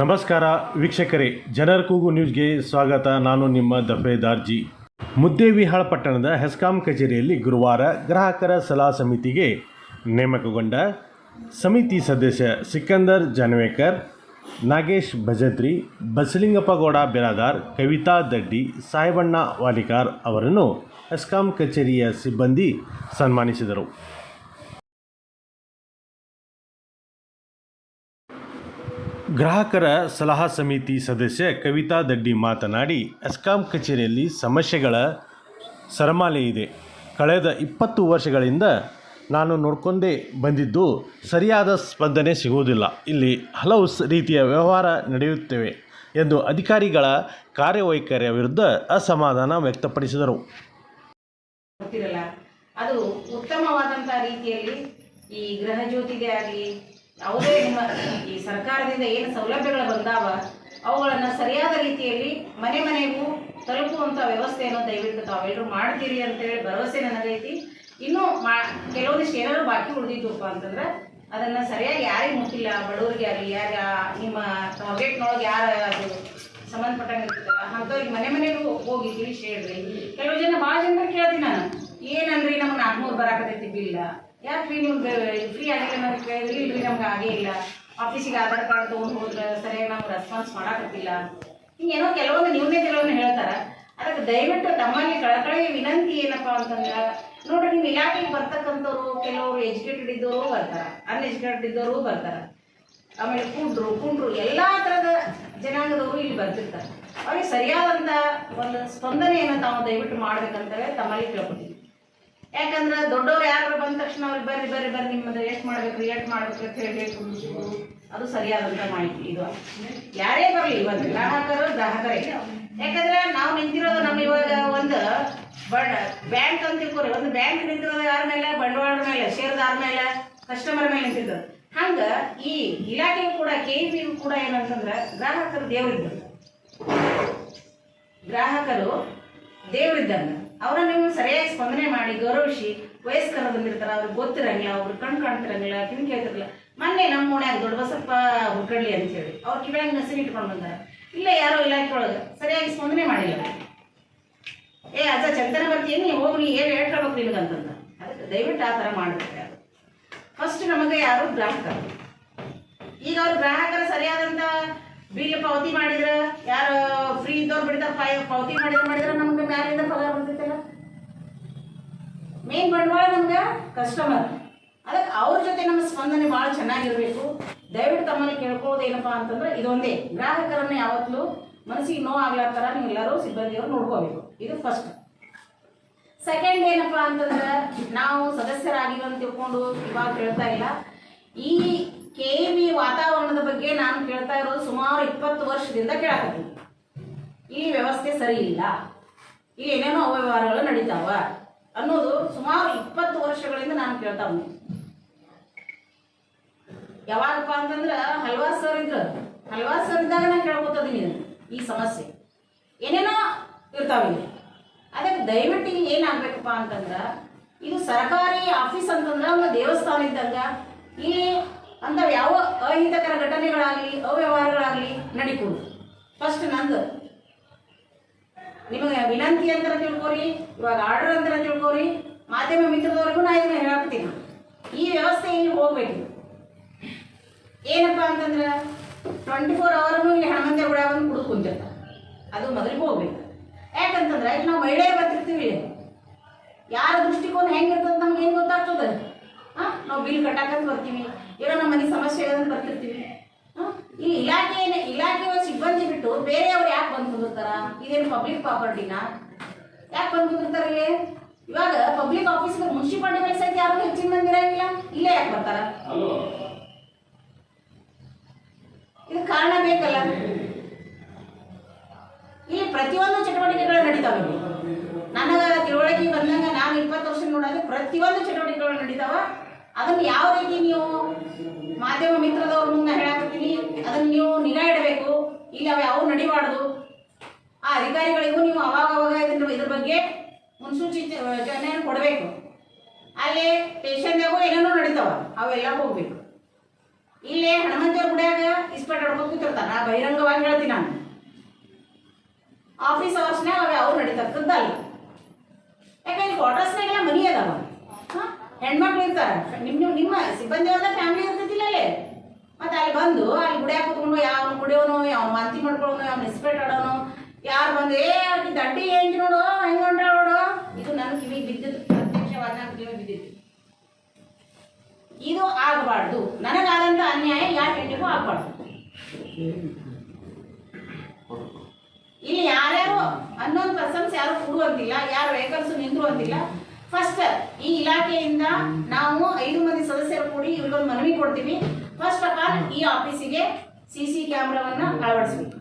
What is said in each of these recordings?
ನಮಸ್ಕಾರ ವೀಕ್ಷಕರೇ, ಜನರ ಕೂಗು ನ್ಯೂಸ್ಗೆ ಸ್ವಾಗತ. ನಾನು ನಿಮ್ಮ ದಫೇದಾರ್ಜಿ ಮುದ್ದೇವಿಹಾಳ ಪಟ್ಟಣದ ಹೆಸ್ಕಾಂ ಕಚೇರಿಯಲ್ಲಿ ಗುರುವಾರ ಗ್ರಾಹಕರ ಸಲಹಾ ಸಮಿತಿಗೆ ನೇಮಕಗೊಂಡ ಸಮಿತಿ ಸದಸ್ಯ ಸಿಕಂದರ್ ಜಾನ್ವೇಕರ್, ನಾಗೇಶ್ ಭಜತ್ರಿ ಬಸಲಿಂಗಪ್ಪಗೌಡ ಬಿರಾದಾರ್, ಕವಿತಾ ದಡ್ಡಿ, ಸಾಹೇಬಣ್ಣ ವಾಲಿಕಾರ್ ಅವರನ್ನು ಹೆಸ್ಕಾಂ ಕಚೇರಿಯ ಸಿಬ್ಬಂದಿ ಸನ್ಮಾನಿಸಿದರು. ಗ್ರಾಹಕರ ಸಲಹಾ ಸಮಿತಿ ಸದಸ್ಯ ಕವಿತಾ ದಡ್ಡಿ ಮಾತನಾಡಿ, ಎಸ್ಕಾಂ ಕಚೇರಿಯಲ್ಲಿ ಸಮಸ್ಯೆಗಳ ಸರಮಾಲೆ ಇದೆ. ಕಳೆದ ಇಪ್ಪತ್ತು ವರ್ಷಗಳಿಂದ ನಾನು ನೋಡ್ಕೊಂಡೇ ಬಂದಿದ್ದು ಸರಿಯಾದ ಸ್ಪಂದನೆ ಸಿಗುವುದಿಲ್ಲ. ಇಲ್ಲಿ ಹಲವು ರೀತಿಯ ವ್ಯವಹಾರ ನಡೆಯುತ್ತವೆ ಎಂದು ಅಧಿಕಾರಿಗಳ ಕಾರ್ಯವೈಖರಿಯ ವಿರುದ್ಧ ಅಸಮಾಧಾನ ವ್ಯಕ್ತಪಡಿಸಿದರು. ಅದು ಉತ್ತಮವಾದಂಥ ರೀತಿಯಲ್ಲಿ ಈ ಗೃಹ ಜ್ಯೋತಿಗೆ ಆಗಲಿ ಯಾವುದೇ ನಿಮ್ಮ ಈ ಸರ್ಕಾರದಿಂದ ಏನು ಸೌಲಭ್ಯಗಳು ಬಂದಾವ, ಅವುಗಳನ್ನು ಸರಿಯಾದ ರೀತಿಯಲ್ಲಿ ಮನೆ ಮನೆಗೂ ತಲುಪುವಂಥ ವ್ಯವಸ್ಥೆಯನ್ನು ದಯವಿಟ್ಟು ತಾವೆಲ್ಲರೂ ಮಾಡ್ತೀರಿ ಅಂತೇಳಿ ಭರವಸೆ ನನಗೈತಿ. ಇನ್ನೂ ಮಾ, ಕೆಲವೊಂದಿಷ್ಟು ಏನಾದರೂ ಬಾಕಿ ಉಳಿದಿದ್ದಪ್ಪ ಅಂತಂದ್ರೆ ಅದನ್ನು ಸರಿಯಾಗಿ ಯಾರಿಗೆ ಮುಟ್ಟಿಲ್ಲ, ಬಡವರಿಗೆ ಆಗಲಿ, ಯಾರ, ನಿಮ್ಮ ಟಾರ್ಗೆಟ್ನೊಳಗೆ ಯಾರು ಅದು ಸಂಬಂಧಪಟ್ಟಂಗೆ ಅಂಥವ್ರಿಗೆ ಮನೆ ಮನೆಗೂ ಹೋಗಿ ತಿಳಿಸಿ ಹೇಳ್ರಿ. ಕೆಲವು ಜನ ಭಾಳ ಜನ ಕೇಳ್ತೀನಿ ನಾನು ಏನನ್ರಿ ನಮ್ಗೆ ನಾಲ್ಕುನೂರು ಬರಾಕತೈತಿ ಬಿಲ್ಲ ಯಾಕ್ರಿ ನಿಮ್ಗೆ ಫ್ರೀ ಆಗಿಲ್ಲ ನಮ್ಗೆ ಕೇಳಿದ್ರಿ? ಇಲ್ರಿ, ನಮ್ಗೆ ಆಗೇ ಇಲ್ಲ. ಆಫೀಸಿಗೆ ಆಧಾರ್ ಕಾರ್ಡ್ ತೊಗೊಂಡು ಹೋದ್ರೆ ಸರಿಯಾಗಿ ನಮ್ಗೆ ರೆಸ್ಪಾನ್ಸ್ ಮಾಡಾಕತ್ತಿಲ್ಲ. ಕೆಲವೊಂದು ನ್ಯೂನೇ ಕೆಲವೊಂದು ಹೇಳ್ತಾರೆ. ಅದಕ್ಕೆ ದಯವಿಟ್ಟು ತಮ್ಮಲ್ಲಿ ಕಳಕಳಿ ವಿನಂತಿ ಏನಪ್ಪ ಅಂತಂದ್ರೆ, ನೋಡ್ರಿ ನೀವು ಇಲಾಖೆಗೆ ಬರ್ತಕ್ಕಂಥವ್ರು, ಕೆಲವರು ಎಜುಕೇಟೆಡ್ ಇದ್ದವರು ಬರ್ತಾರೆ. ಅನ್ಎಜುಕೇಟೆಡ್ ಇದ್ದವರು ಬರ್ತಾರೆ. ಆಮೇಲೆ ಕುಂಡ್ರು ಕುಂಡ್ರು, ಎಲ್ಲಾ ತರದ ಜನಾಂಗದವರು ಇಲ್ಲಿ ಬರ್ತಿರ್ತಾರೆ. ಅವ್ರಿಗೆ ಸರಿಯಾದಂತ ಒಂದು ಸ್ಪಂದನೆಯನ್ನು ತಾವು ದಯವಿಟ್ಟು ಮಾಡ್ಬೇಕಂತೇಳಿ ತಮ್ಮಲ್ಲಿ ಕೇಳ್ಕೊತೀವಿ. ಯಾಕಂದ್ರೆ ದೊಡ್ಡವ್ರು ಯಾರು ಬಂದ ನಿಮ್ಮ ನಿಮ್ಮದು ಎಷ್ಟು ಮಾಡ್ಬೇಕು ಎಷ್ಟು ಮಾಡ್ಬೇಕು ಅಂತ ಹೇಳಬೇಕು ಅದು ಸರಿಯಾದಂತ ಮಾಹಿತಿ ಇದು. ಯಾರೇ ಬರಲಿ ಇವತ್ತು ಗ್ರಾಹಕರು, ಗ್ರಾಹಕರೇ. ಯಾಕಂದ್ರೆ ನಾವು ನಿಂತಿರೋದು ನಮ್ಮ ಇವಾಗ ಒಂದು ಬಡ ಬ್ಯಾಂಕ್ ಅಂತ ತಿಳ್ಕೊರಿ. ಒಂದು ಬ್ಯಾಂಕ್ ನಿಂತಿರೋದು ಯಾರ ಮೇಲೆ? ಬಂಡವಾಳ ಮೇಲೆ ಶೇರ್ದಾರ ಮೇಲೆ ಕಸ್ಟಮರ್ ಮೇಲೆ ನಿಂತಿದ್ದು. ಹಂಗ ಈ ಇಲಾಖೆಗೂ ಕೂಡ ಕೆ ಕೂಡ ಏನಂತಂದ್ರೆ ಗ್ರಾಹಕರು ದೇವರಿದ್ದ ಗ್ರಾಹಕರು ದೇವರಿದ್ದಂಗ. ಅವರನ್ನು ನೀವು ಸರಿಯಾಗಿ ಸ್ಪಂದನೆ ಮಾಡಿ, ಗೌರವಿಸಿ ವಯಸ್ಕರ ಬಂದಿರ್ತಾರ ಅವ್ರಿಗೆ ಗೊತ್ತಿರಂಗಿಲ್ಲ, ಅವ್ರು ಕಣ್ ಕಾಣ್ತಿರಂಗಿಲ್ಲ ಕಿವಿ ಕೇಳ್ತಿರಲ್ಲ ಮೊನ್ನೆ ನಮ್ಮ ಓಣ್ಯಾಗ ದೊಡ್ಡ ಬಸಪ್ಪ ಹುಡ್ಕಡ್ಲಿ ಅಂತ ಹೇಳಿ ಅವ್ರ ಕಿವಿಯಾಗ ನಸಿರು ಇಟ್ಕೊಂಡು ಬಂದಾರ. ಇಲ್ಲ ಯಾರೋ ಇಲಾಖೆ ಒಳಗೆ, ಸರಿಯಾಗಿ ಸ್ಪಂದನೆ ಮಾಡಿಲ್ಲ. ಏ ಅಜ್ಜ, ಚಂದನ ಬರ್ತೀನಿ ಹೋಗಿ ಏನು ಹೇಳ್ಕೊಳ್ಬೇಕು ನಿನಗಂತಂದ. ಅದಕ್ಕೆ ದಯವಿಟ್ಟು ಆ ಥರ ಮಾಡ್ಬೇಕು ಯಾರು ಫಸ್ಟ್ ನಮಗೆ ಯಾರು ಗ್ರಾಹಕರು ಈಗ ಅವ್ರು ಗ್ರಾಹಕರು ಸರಿಯಾದಂತ ಬಿಲ್ ಪಾವತಿ ಮಾಡಿದ್ರ, ಯಾರು ಫ್ರೀ ಇದ್ದವ್ರು ಬಿಡ್ತಾರೆ ಪಾವತಿ ಮಾಡಿದ್ರೆ ಮಾಡಿದ್ರೆ ನಮ್ಗೆ ಮ್ಯಾಲಿಂದ ಪಗಾರ ಬರ್ತೈತಲ್ಲ. ಮೇನ್ ಬಂಡವಾಳ ನಮ್ಗೆ ಕಸ್ಟಮರ್ ಅದಕ್ಕೆ ಅವ್ರ ಜೊತೆ ನಮ್ಮ ಸ್ಪಂದನೆ ಭಾಳ ಚೆನ್ನಾಗಿರಬೇಕು. ದಯವಿಟ್ಟು ತಮ್ಮಲ್ಲಿ ಕೇಳ್ಕೊಳ್ಳೋದು ಏನಪ್ಪ ಅಂತಂದ್ರೆ ಇದೊಂದೇ. ಗ್ರಾಹಕರನ್ನ ಯಾವತ್ತೂ ಮನಸ್ಸಿಗೆ ನೋವು ಆಗ್ಲಾರ್ತಾರ ನೀವೆಲ್ಲರೂ ಸಿಬ್ಬಂದಿಯವರು ನೋಡ್ಕೋಬೇಕು. ಇದು ಫಸ್ಟ್ ಸೆಕೆಂಡ್ ಏನಪ್ಪ ಅಂತಂದ್ರೆ ನಾವು ಸದಸ್ಯರಾಗಿ ಅಂತ ತಿಳ್ಕೊಂಡು ಇವಾಗ ಕೇಳ್ತಾ ಇಲ್ಲ. ಈ ಕೆ ಬಿ ವಾತಾವರಣದ ಬಗ್ಗೆ ನಾನು ಕೇಳ್ತಾ ಇರೋದು ಸುಮಾರು ಇಪ್ಪತ್ತು ವರ್ಷದಿಂದ ಕೇಳಕತ್ತೀನಿ ಈ ವ್ಯವಸ್ಥೆ ಸರಿ ಇಲ್ಲ. ಇಲ್ಲಿ ಏನೇನೋ ಅವ್ಯವಹಾರಗಳು ನಡೀತಾವ. ಅನ್ನೋದು ಸುಮಾರು ಇಪ್ಪತ್ತು ವರ್ಷಗಳಿಂದ ನಾನು ಕೇಳ್ತಾ ಬಂದೆ. ಯಾವಾಗಪ್ಪ ಅಂತಂದ್ರೆ ಹಲ್ವಾ ಸರ್ ಇದ್ರು. ಹಲ್ವಾ ಸರ್ ಇದ್ದಾಗ ನಾನು ಕೇಳ್ಕೊತದೀನಿ ಇದನ್ನ, ಈ ಸಮಸ್ಯೆ. ಏನೇನೋ ಇರ್ತಾವ ಇಲ್ಲಿ. ಅದಕ್ಕೆ ದಯವಿಟ್ಟು ಏನಾಗಬೇಕಪ್ಪ ಅಂತಂದ್ರೆ ಇದು ಸರ್ಕಾರಿ ಆಫೀಸ್ ಅಂತಂದ್ರೆ ಒಂದು ದೇವಸ್ಥಾನ ಇದ್ದಂಗ ಇಲ್ಲಿ ಅಂತ ಯಾವ ಅಹಿತಕರ ಘಟನೆಗಳಾಗಲಿ ಅವ್ಯವಹಾರಗಳಾಗಲಿ ನಡೀಕೂಡು ಫಸ್ಟ್ ನಂದು. ನಿಮಗೆ ವಿನಂತಿ ಅಂತ ತಿಳ್ಕೊರಿ, ಇವಾಗ ಆರ್ಡರ್ ಅಂತ ತಿಳ್ಕೊರಿ, ಮಾಧ್ಯಮ ಮಿತ್ರದವರೆಗೂ ನಾ ಇದನ್ನ ಹೇಳಾಕ್ತೀನಿ ಈ ವ್ಯವಸ್ಥೆ ಇಲ್ಲಿ ಹೋಗ್ಬೇಕು. ಏನಪ್ಪ ಅಂತಂದ್ರೆ ಟ್ವೆಂಟಿ ಫೋರ್ ಅವರ್ನು ಇಲ್ಲಿ ಹಣಮಂದಿರ ಕೂಡ ಬಂದು ಕುಂತಿರ್ತಾರೆ. ಅದು ಮೊದಲಿಗೆ ಹೋಗ್ಬೇಕು. ಯಾಕಂತಂದ್ರೆ ಇಲ್ಲಿ ನಾವು ಮಹಿಳೆಯರು ಬರ್ತಿರ್ತೀವಿ ಇಲ್ಲಿ. ಯಾರ ದೃಷ್ಟಿಕೋನ ಹೆಂಗಿರ್ತದೆ ನಮ್ಗೆ ಏನು ಗೊತ್ತಾಗ್ತದೆ? ಹಾಂ, ನಾವು ಬಿಲ್ ಕಟ್ಟಾಕಂತ ಬರ್ತೀವಿ. ಏನೋ ನಮ್ಮ ಮನೆ ಸಮಸ್ಯೆ ಅಂತ ಬರ್ತಿರ್ತೀವಿ. ಹಾಂ ಈ ಇಲಾಖೆ ಇಲಾಖೆಯ ಸಿಬ್ಬಂದಿ ಬಿಟ್ಟು ಬೇರೆಯವ್ರು ಯಾಕೆ ಬಂದು ಕುಂದಿರ್ತಾರ? ಇದೇನು ಪಬ್ಲಿಕ್ ಪ್ರಾಪರ್ಟಿನ ಯಾಕೆ ಬಂದು ಕುಂದಿರ್ತಾರ ಇಲ್ಲಿ? ಇವಾಗ ಪಬ್ಲಿಕ್ ಆಫೀಸ್ ಮುನ್ಸಿಪಾಲ್ಟಿ ಮೇಲೆ ಸಹಿತ ಯಾರು ಹೆಚ್ಚಿನ ಮಂದಿ ಇರಂಗಿಲ್ಲ ಇಲ್ಲೇ ಯಾಕೆ ಬರ್ತಾರ? ಇದು ಕಾರಣ ಬೇಕಲ್ಲ? ಇಲ್ಲಿ ಪ್ರತಿಯೊಂದು ಚಟುವಟಿಕೆಗಳು ನಡೀತಾವ. ಇಲ್ಲಿ ನನಗ ತಿಳುವಳಿಕೆ ಬಂದಂಗ ನಾನು ಇಪ್ಪತ್ತು ವರ್ಷ ನೋಡಿದ್ರೆ ಪ್ರತಿಯೊಂದು ಚಟುವಟಿಕೆಗಳು ನಡೀತಾವ. ಅದನ್ನ ಯಾವ ರೀತಿ ನೀವು ಮಾಧ್ಯಮ ಮಿತ್ರದವ್ರ ಮುಂದೆ ಹೇಳಾಕತ್ತೀನಿ ಅದನ್ನ ನೀವು ನಿಗಾ ಇಡಬೇಕು ಇಲ್ಲಿ ಅವು ಯಾವ ನಡಿಬಾರ್ದು ಆ ಅಧಿಕಾರಿಗಳಿಗೂ ನೀವು ಅವಾಗ ಅವಾಗ ಇದ್ರ ಇದ್ರ ಬಗ್ಗೆ ಮುನ್ಸೂಚನೆಯನ್ನು ಕೊಡಬೇಕು. ಅಲ್ಲಿ ಸ್ಟೇಷನ್ದಾಗೂ ಏನೇನೋ ನಡೀತಾವ, ಅವೆಲ್ಲ ಹೋಗ್ಬೇಕು. ಇಲ್ಲೇ ಹನುಮಂತೇವ್ರ ಗುಡಿಯಾಗ ಇಸ್ಪೆಟ್ ಹಡ್ಕೊಂಡು ಕೂತಿರ್ತಾರ, ನಾ ಬಹಿರಂಗವಾಗಿ ಹೇಳ್ತೀನಿ ನಾನು. ಆಫೀಸ್ ಅವರ್ಸ್ನಾಗ ಅವೆ, ಅವ್ರು ನಡೀತಕ್ಕದ್ದಲ್ಲ ಯಾಕಂದ್ರೆ ಇಲ್ಲಿ ಕ್ವಾರ್ಟರ್ಸ್ನಾಗೆಲ್ಲ ಮನಿ ಅದಾವ. ಹೆಣ್ಮಕ್ಳು ಇರ್ತಾರೆ. ನಿಮ್ಮ ನಿಮ್ಮ ಸಿಬ್ಬಂದಿ ಅವ್ರದ ಫ್ಯಾಮಿಲಿ ಇರ್ತೈತಿಲ್ಲ ಅಲ್ಲೇ. ಮತ್ತೆ ಅಲ್ಲಿ ಬಂದು ಅಲ್ಲಿ ಗುಡಿಯಾಗ ಕೂತ್ಕೊಂಡು ಯಾವ ಕುಡಿಯೋನು ಯಾವ ಮಾತಿ ಮಾಡ್ಕೊಳ್ಳೋನು ಯಾವ ಇಸ್ಪೆಟ್ ಆಡೋನು ಯಾರು ಬಂದು, ಏ, ಆಕಿ ದಡ್ಡಿ ಏಂಜಿ ನೋಡು, ಹೆಂಗ್ ನೋಡು? ಇದು ನನ್ನ ಕಿವಿಗೆ ಬಿದ್ದಿದ್ದು ಪ್ರತ್ಯಕ್ಷವಾದ ನನ್ನ ಕಿವಿಗೆ ಇದು ಆಗಬಾರ್ದು. ನನಗಾದಂಥ ಅನ್ಯಾಯ ಯಾರ ಹೆಣ್ಣಿಗೂ ಆಗಬಾರ್ದು. ಇಲ್ಲಿ ಯಾರ್ಯಾರು ಹನ್ನೊಂದು ಪರ್ಸನ್ಸ್ ಯಾರು ಕೊಡುವಂತಿಲ್ಲ, ಯಾರು ವೆಹಿಕಲ್ಸ್ ನಿಂದ್ರು ಅಂತಿಲ್ಲ. ಫಸ್ಟ್ ಈ ಇಲಾಖೆಯಿಂದ ನಾವು ಐದು ಮಂದಿ ಸದಸ್ಯರು ಕೂಡಿ ಇವ್ರಿಗೊಂದು ಮನವಿ ಕೊಡ್ತೀವಿ. ಫಸ್ಟ್ ಆಫ್ ಆಲ್ ಈ ಆಫೀಸಿಗೆ ಸಿ ಸಿ ಕ್ಯಾಮ್ರಾವನ್ನ ಅಳವಡಿಸ್ಬೇಕು.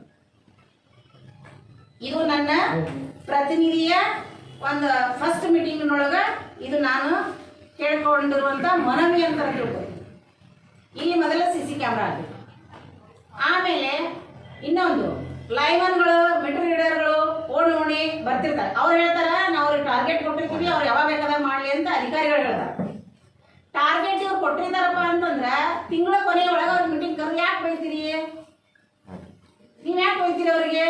ಇದು ನನ್ನ ಪ್ರತಿನಿಧಿಯ ಒಂದು ಫಸ್ಟ್ ಮೀಟಿಂಗ್ನೊಳಗ ಇದು ನಾನು ಕೇಳ್ಕೊಂಡಿರುವಂತ ಮನವಿ ಅಂತ ತಿಳ್ಕೊ ಇಲ್ಲಿ ಮೊದಲ ಸಿ ಸಿ ಕ್ಯಾಮ್ರಾ ಆಗಿದೆ ಆಮೇಲೆ ಇನ್ನೊಂದು ಲೈವನ್ಗಳು ಮೆಟ್ರೋ ರೀಡರ್ಗಳು ಓಣಿ ಓಣಿ ಬರ್ತಿರ್ತಾರೆ. ಅವ್ರು ಹೇಳ್ತಾರೆ, ನಾವು ಅವ್ರಿಗೆ ಟಾರ್ಗೆಟ್ ಕೊಟ್ಟಿರ್ತೀವಿ, ಅವ್ರು ಯಾವಾಗ ಬೇಕಾದಾಗ ಮಾಡಲಿ ಅಂತ ಅಧಿಕಾರಿಗಳು ಹೇಳ್ತಾರೆ. ಟಾರ್ಗೆಟ್ ಇವ್ರು ಕೊಟ್ಟಿರ್ತಾರಪ್ಪ ಅಂತಂದ್ರೆ ತಿಂಗಳ ಕೊನೆ ಒಳಗೆ ಅವ್ರಿಗೆ ಮೀಟಿಂಗ್ ಕರೆದು ಯಾಕೆ ಬೈತೀರಿ? ನೀವು ಯಾಕೆ ಬೈತೀರಿ ಅವರಿಗೆ?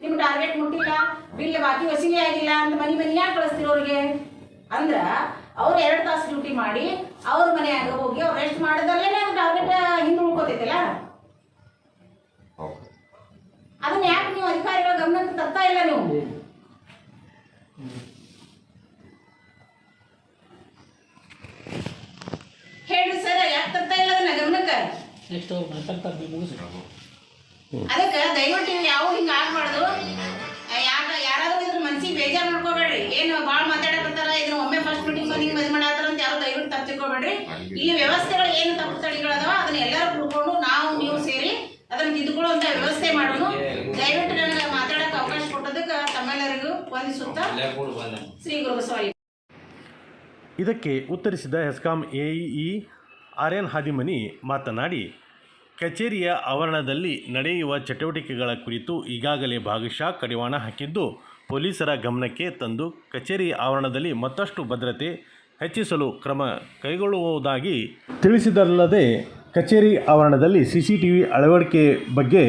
ನಿಮ್ಮ ಟಾರ್ಗೆಟ್ ಮುಟ್ಟಿಲ್ಲ ಬಿಲ್ ಬಾಕಿ ವಸೂಲಿ ಆಗಿಲ್ಲ ಅಂತ ಮನೆ ಮನೆ ಯಾಕೆ ಕಳಿಸ್ತೀರ ಅವ್ರಿಗೆ ಅಂದ್ರ ಅವ್ರು ಎರಡು ತಾಸು ಡ್ಯೂಟಿ ಮಾಡಿ ಅವ್ರ ಮನೆಯಾಗ ಹೋಗಿ ಅವ್ರು ರೆಸ್ಟ್ ಮಾಡಿದಲ್ಲೇ ಟಾರ್ಗೆಟ್ ಹಿಂದೆ ಉಳ್ಕೋತೈತಲ್ಲ? ಅದನ್ನ ಯಾಕೆ ನೀವು ಅಧಿಕಾರಿಗಳ ಗಮನಕ್ಕೆ ತರ್ತಾ ಇಲ್ಲ ನೀವು? ಹೇಳಿ ಸರ್ ಯಾಕೆ ತರ್ತಾ ಇಲ್ಲ ಅದನ್ನ ಗಮನಕ್ಕೆ? ನೆಕ್ಸ್ಟ್ ಅವ್ರು ಮಾತಾಡ್ತಾರೆ ನೀವು ಮುಗಿಸಿ ಅದಕ್ಕೆ ದಯವಿಟ್ಟು ನೀವು ಯಾವ ಹಿಂಗೆ ಆಗ್ಬಾರ್ದು ಯಾರ ಯಾರಾದ್ರೂ ಇದ್ರ ಮನ್ಸಿಗೆ ಬೇಜಾರು ಮಾಡ್ಕೋಬೇಡ್ರಿ ಏನು ಭಾಳ ಮಾತಾಡಕತ್ತಾರ ಇದ್ರ ಒಮ್ಮೆ ಫಸ್ಟ್ ಮೀಟಿಂಗ್ ಬಂದು ಹಿಂಗೆ ಮಾಡತ್ತಾರ ಅಂತ ಯಾರು ದಯವಿಟ್ಟು ತಪ್ಪು ತಿಳ್ಕೊಬೇಡ್ರಿ. ಇಲ್ಲಿ ವ್ಯವಸ್ಥೆಗಳು ಏನು ತಪ್ಪು ತಳಿಗಳದಾವ ಅದನ್ನ ಎಲ್ಲರೂ ಕುಡ್ಕೊಂಡು ನಾವು ನೀವು ಸೇರಿ ಅದನ್ನ ತಿದ್ದುಕೊಳ್ಳುವಂತ ವ್ಯವಸ್ಥೆ ಮಾಡೋದು. ದಯವಿಟ್ಟು ನನಗೆ ಮಾತಾಡಕ್ಕೆ ಅವಕಾಶ ಕೊಟ್ಟದಕ್ಕೆ ತಮ್ಮೆಲ್ಲರಿಗೂ ವಂದಿಸುತ್ತಾ ಶ್ರೀ ಗುರು ಬಸವಾಯಿ ಇದಕ್ಕೆ ಉತ್ತರಿಸಿದ HESCOM AEE R N Hadimani ಮಾತನಾಡಿ ಕಚೇರಿಯ ಆವರಣದಲ್ಲಿ ನಡೆಯುವ ಚಟುವಟಿಕೆಗಳ ಕುರಿತು ಈಗಾಗಲೇ ಭಾಗಶಃ ಕಡಿವಾಣ ಹಾಕಿದ್ದು, ಪೊಲೀಸರ ಗಮನಕ್ಕೆ ತಂದು ಕಚೇರಿ ಆವರಣದಲ್ಲಿ ಮತ್ತಷ್ಟು ಭದ್ರತೆ ಹೆಚ್ಚಿಸಲು ಕ್ರಮ ಕೈಗೊಳ್ಳುವುದಾಗಿ ತಿಳಿಸಿದಲ್ಲದೆ ಕಚೇರಿ ಆವರಣದಲ್ಲಿ ಸಿ ಸಿ ಟಿ ವಿ ಅಳವಡಿಕೆ ಬಗ್ಗೆ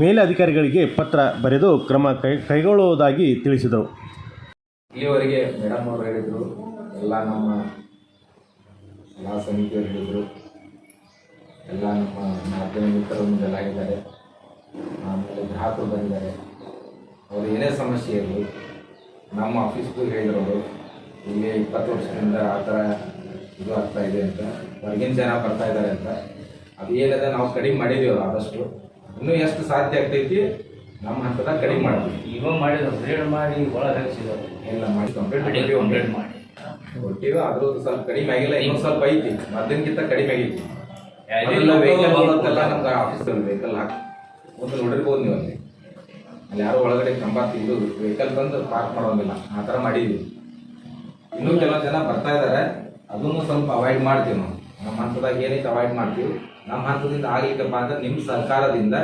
ಮೇಲಧಿಕಾರಿಗಳಿಗೆ ಪತ್ರ ಬರೆದು ಕ್ರಮ ಕೈ, ಕೈಗೊಳ್ಳುವುದಾಗಿ ತಿಳಿಸಿದರು. ಇಲ್ಲಿವರೆಗೆ ಮೇಡಮ್ ಅವರು ಹೇಳಿದರು, ಎಲ್ಲ ನಮ್ಮ ಸಮಿತಿಯವರು ಹೇಳಿದರು. ಎಲ್ಲ ನಮ್ಮ ಮಾಧ್ಯಮ ಮಿತ್ರರು ಮುಂದೆಲ್ಲ ಹೇಳಿದ್ದಾರೆ ಆಮೇಲೆ ಗ್ರಾಹಕರು ಬಂದಿದ್ದಾರೆ. ಅವರು ಏನೇ ಸಮಸ್ಯೆ ಇರಲಿ ನಮ್ಮ ಆಫೀಸ್ಗೂ ಹೇಳಿದ್ರು ಅವರು ಇಲ್ಲಿ ಇಪ್ಪತ್ತು ವರ್ಷದಿಂದ ಆ ಥರ ಇದು ಆಗ್ತಾ ಇದೆ ಅಂತ ಹೊರಗಿನ ಜನ ಬರ್ತಾ ಇದ್ದಾರೆ ಅಂತ ಅದು ಏನಿದೆ ನಾವು ಕಡಿಮೆ ಮಾಡಿದೀವಿ ಆದಷ್ಟು ಇನ್ನೂ ಎಷ್ಟು ಸಾಧ್ಯ ಆಗ್ತೈತಿ ನಮ್ಮ ಹಂತದಾಗ ಕಡಿಮೆ ಮಾಡ್ತೀವಿ. ಇವಾಗ ಮಾಡಿದ್ರು ರೇಡ್ ಮಾಡಿ ಒಳಗೆ ಹಾಕ್ಸಿದ್ರು ಎಲ್ಲ ಮಾಡಿ ಕಂಪ್ಲೀಟ್ ಮಾಡಿ ಕಂಪ್ಲೇಂಟ್ ಮಾಡಿ. ಕೊಟ್ಟಿವಿ ಅದ್ರದ್ದು ಸ್ವಲ್ಪ ಕಡಿಮೆ ಆಗಿಲ್ಲ ಇನ್ನೊಂದು ಸ್ವಲ್ಪ ಐತಿ ಮೊದಲಿನಕ್ಕಿಂತ ಕಡಿಮೆ ಆಗೈತಿ ಯಾವ್ದೇ ಮೊದಲ ವೆಹಿಕಲ್ local ಬಂದದ್ದೆಲ್ಲ ನಮ್ಗೆ ಆಫೀಸ್ ವೆಹಿಕಲ್ ಹಾಕಿ. ಒಂದು ನೋಡಿರ್ಬೋದು ನೀವು ಅಲ್ಲಿ. ಅಲ್ಲಿ ಯಾರು ಒಳಗಡೆ ಕಂಬಾತ್ ಇದು ವೆಹಿಕಲ್ ಬಂದು ಪಾರ್ಕ್ ಮಾಡೋದಿಲ್ಲ ಆ ಥರ ಮಾಡಿದ್ವಿ. ಇನ್ನೂ ಕೆಲವೊಂದು ಜನ ಬರ್ತಾ ಇದ್ದಾರೆ ಅದನ್ನು ಸ್ವಲ್ಪ ಅವಾಯ್ಡ್ ಮಾಡ್ತೀವಿ ನಾವು. ನಮ್ಮ ಹಂತದಾಗ ಏನೈತೆ ಅವಾಯ್ಡ್ ಮಾಡ್ತೀವಿ. ನಮ್ಮ ಹಂತದಿಂದ ಆಗ್ಲಿಕ್ಕಪ್ಪ ಅಂದ್ರೆ ನಿಮ್ಮ ಸರ್ಕಾರದಿಂದ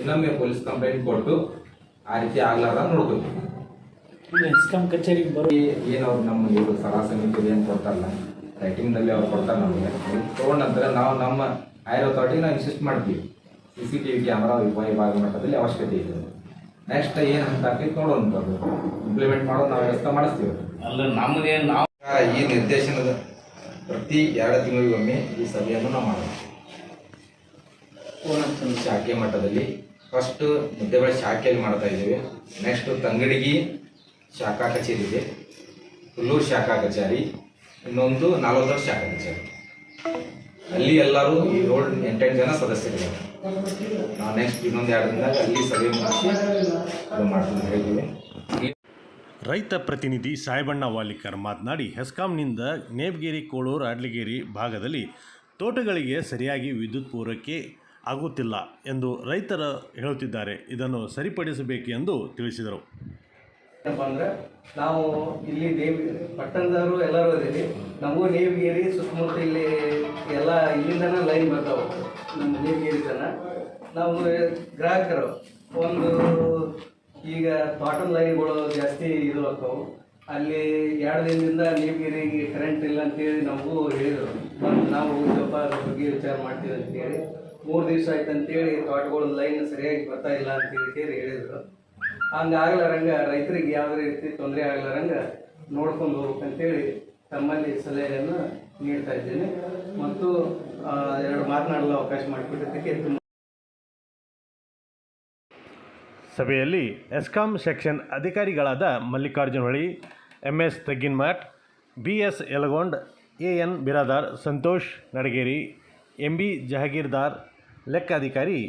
ಇನ್ನೊಮ್ಮೆ ಪೊಲೀಸ್ ಕಂಪ್ಲೇಂಟ್ ಕೊಟ್ಟು ಆ ರೀತಿ ಆಗ್ಲಾರ್ದ ನೋಡ್ಕೊತೀವಿ. ಎಸ್ಕಾಂ ಕಚೇರಿಗೆ ಬರೋ ಏನು ಅವ್ರು ನಮ್ಮ ಇವರು ಸರಾಸರಿ ಏನು ಕೊಡ್ತಾರಲ್ಲ? ರೈಟಿಂಗ್ನಲ್ಲಿ ಅವ್ರು ಕೊಡ್ತಾರೆ ನಮಗೆ. ತೊಗೊಂಡಂತರ ನಾವು ನಮ್ಮ ಹೈರ್ ಅಥಾರಿಟಿ ನಾವು ಇನ್ಸಿಸ್ಟ್ ಮಾಡ್ತೀವಿ. C C T V camera ವಿಭಾಗ ಮಟ್ಟದಲ್ಲಿ ಅವಶ್ಯಕತೆ ಇದೆ ನೆಕ್ಸ್ಟ್ ಏನು ಅಂತ ಆಗ್ತೈತೆ ನೋಡುವಂಥದ್ದು ಇಂಪ್ಲಿಮೆಂಟ್ ಮಾಡೋದು ನಾವು ವ್ಯವಸ್ಥೆ ಮಾಡಿಸ್ತೀವಿ. ಅಲ್ಲ ನಮಗೆ ನಾವು ಈ ನಿರ್ದೇಶನದ ಪ್ರತಿ ಎರಡು ತಿಂಗಳಿಗೊಮ್ಮೆ ಈ ಸಭೆಯನ್ನು ನಾವು ಮಾಡೋದು. ಈ ಶಾಖೆ ಮಟ್ಟದಲ್ಲಿ ಫಸ್ಟ್ ಮುದ್ದೆಬಳೆ ಶಾಖೆಯಲ್ಲಿ ಮಾಡ್ತಾ ಇದ್ದೀವಿ. ನೆಕ್ಸ್ಟ್ ತಂಗಡಿಗಿ ಶಾಖಾ ಕಚೇರಿ ಇದೆ. ಹುಲ್ಲೂರು ಶಾಖಾ ಕಚೇರಿ. ಇನ್ನೊಂದು ನಲವತ್ತರ ಶಾಖಾ ಕಚೇರಿ. ಅಲ್ಲಿ ಎಲ್ಲರೂ ಈ ಏಳು ಎಂಟೆಂಟು ಜನ ಸದಸ್ಯರಿದ್ದಾರೆ. ನಾವು ನೆಕ್ಸ್ಟ್ ಇನ್ನೊಂದು ಎರಡು ದಿನದಾಗ ಅಲ್ಲಿ ಸಭೆ ಮಾಡಿಸಿ ಇದು ಮಾಡ್ತೀನಿ ಹೇಳಿದ್ದೀವಿ ರೈತ ಪ್ರತಿನಿಧಿ ಸಾಯಬಣ್ಣ ವಾಲಿಕರ್ ಮಾತನಾಡಿ, ಹೆಸ್ಕಾಂನಿಂದ ನೇಬ್ಗೇರಿ ಕೋಳೂರು, ಅಡ್ಲಿಗೇರಿ ಭಾಗದಲ್ಲಿ ತೋಟಗಳಿಗೆ ಸರಿಯಾಗಿ ವಿದ್ಯುತ್ ಪೂರೈಕೆ ಆಗುತ್ತಿಲ್ಲ ಎಂದು ರೈತರು ಹೇಳುತ್ತಿದ್ದಾರೆ. ಇದನ್ನು ಸರಿಪಡಿಸಬೇಕೆಂದು ತಿಳಿಸಿದರು. ಏನಪ್ಪ ಅಂದ್ರೆ, ನಾವು ಇಲ್ಲಿ ದೇವಿ, ಪಟ್ಟಣದವರು ಎಲ್ಲರೂ ಇದೀವಿ ನಮಗೂ ನೇವಿಗೇರಿ ಸುತ್ತಮುತ್ತ ಇಲ್ಲಿ ಎಲ್ಲ ಇಲ್ಲಿಂದನೇ ಲೈನ್ ಬರ್ತಾವೆ. ನಮ್ಮ ನೇವಿಗೇರಿ ತನ ನಾವು ಗ್ರಾಹಕರು. ಒಂದು ಈಗ ಕಾಟನ್ ಲೈನ್ಗಳು ಜಾಸ್ತಿ ಇದು ಆಗ್ತಾವೆ. ಅಲ್ಲಿ ಎರಡು ದಿನದಿಂದ ನೇವಿಗೇರಿಗೆ ಕರೆಂಟ್ ಇಲ್ಲ ಅಂತೇಳಿ ನಮಗೂ ಹೇಳಿದರು. ನಾವು ಸ್ವಲ್ಪ ಬಗ್ಗೆ ವಿಚಾರ ಮಾಡ್ತೀವಿ ಅಂತೇಳಿ. ಮೂರು ದಿವಸ ಆಯ್ತು ಅಂತೇಳಿ ತೋಟಗಳ ಲೈನ್ ಸರಿಯಾಗಿ ಬರ್ತಾ ಇಲ್ಲ ಅಂತೇಳಿ ಕೇಳಿ ಹೇಳಿದ್ರು. ಹಂಗಾಗ್ಲಾರಂಗ ರೈತರಿಗೆ ಯಾವುದೇ ರೀತಿ ತೊಂದರೆ ಆಗ್ಲಾರಂಗ ನೋಡ್ಕೊಂಡು ಹೋಗ್ಬೇಕಂತೇಳಿ ತಮ್ಮಲ್ಲಿ ಸಲಹೆಯನ್ನು ನೀಡ್ತಾ ಇದ್ದೇನೆ. ಮತ್ತು ಎರಡು ಮಾತನಾಡಲು ಅವಕಾಶ ಮಾಡಿಕೊಟ್ಟಿದ್ದಕ್ಕೆ ತುಂಬ ಸಭೆಯಲ್ಲಿ ಎಸ್ಕಾಂ ಸೆಕ್ಷನ್ ಅಧಿಕಾರಿಗಳಾದ Mallikarjuna Holi M S Tagginmath B S Yalagond A N Biradar, Santosh Nadageri M B Jahagirdar, ಲೆಕ್ಕಾಧಿಕಾರಿ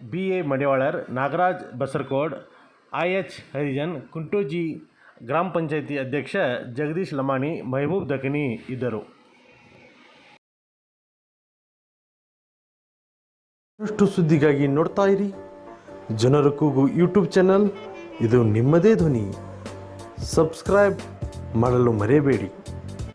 B A Madivalar, Nagaraj Basarkod I H Harijan Kuntoji ಗ್ರಾಮ ಪಂಚಾಯಿತಿ ಅಧ್ಯಕ್ಷ ಜಗದೀಶ್ ಲಮಾಣಿ, ಮೆಹಬೂಬ್ ದಖನಿ ಇದ್ದರು. ಇಷ್ಟು ಸುದ್ದಿಗಾಗಿ ನೋಡ್ತಾ ಇರಿ. ಜನರ ಕೂಗು ಯೂಟ್ಯೂಬ್ ಚಾನಲ್, ಇದು ನಿಮ್ಮದೇ ಧ್ವನಿ. ಸಬ್ಸ್ಕ್ರೈಬ್ ಮಾಡಲು ಮರೆಯಬೇಡಿ.